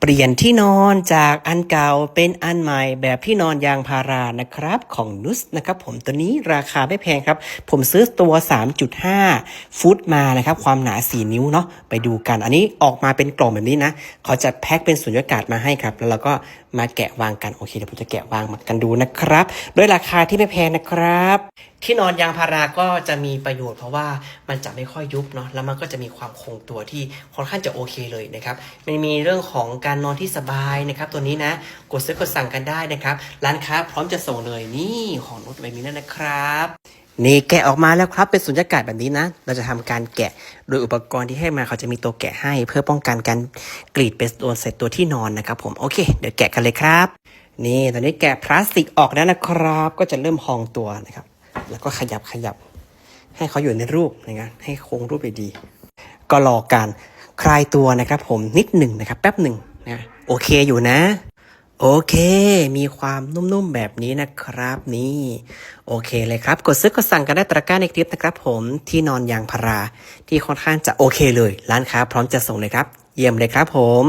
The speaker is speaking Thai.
เปลี่ยนที่นอนจากอันเก่าเป็นอันใหม่แบบที่นอนยางพารานะครับของนุสนะครับผมตัวนี้ราคาไม่แพงครับ ผมซื้อตัว 3.5 ฟุตมานะครับ ความหนา 4 นิ้วเนาะไปดูกัน อันนี้ออกมาเป็นกล่องแบบนี้นะเขาจะแพ็คเป็นสุญญากาศมาให้ครับ แล้วเราก็มาแกะวางกัน โอเคเดี๋ยวผมจะแกะวางมากันดูนะครับ ด้วยราคาที่ไม่แพงนะครับ ที่นอนยางพาราก็จะมีประโยชน์เพราะว่ามันจะไม่ค่อยยุบเนาะแล้วมันก็จะมีความคงตัวที่ค่อนข้างจะโอเคเลยนะครับมันมีเรื่องของการนอนที่สบายนะครับ ตัวนี้นะกดซื้อกดสั่งกันได้นะครับ ร้านค้าพร้อมจะส่งเลยนี่ของนุชใบมีนั่นนะครับนี่แกะออกมาแล้วครับเป็นสุญญากาศแบบนี้นะ เราจะทำการแกะโดยอุปกรณ์ที่ให้มาเขาจะมีตัวแกะให้ เพื่อป้องกันการกรีดเป็นตัวเสร็จตัวที่นอนนะครับผมโอเค เดี๋ยวแกะกันเลยครับ นี่ตอนนี้แกะพลาสติกออกแล้วนะครับ ก็จะเริ่มพองตัวนะครับ แล้วก็ขยับขยับ ให้เขาอยู่ในรูปนะครับให้คงรูปไปดี ก็รอการคลายตัวนะครับ ผมนิดหนึ่งนะครับ แป๊บหนึ่งนะโอเคอยู่นะ โอเค มีความนุ่มๆแบบนี้นะครับนี่โอเคเลยครับ กดซื้อกดสั่งกันได้ตะกร้าในคลิปนะครับ ผมที่นอนยางพารา ที่ค่อนข้างจะโอเคเลย ร้านค้าพร้อมจะส่งเลยครับ เยี่ยมเลยครับผม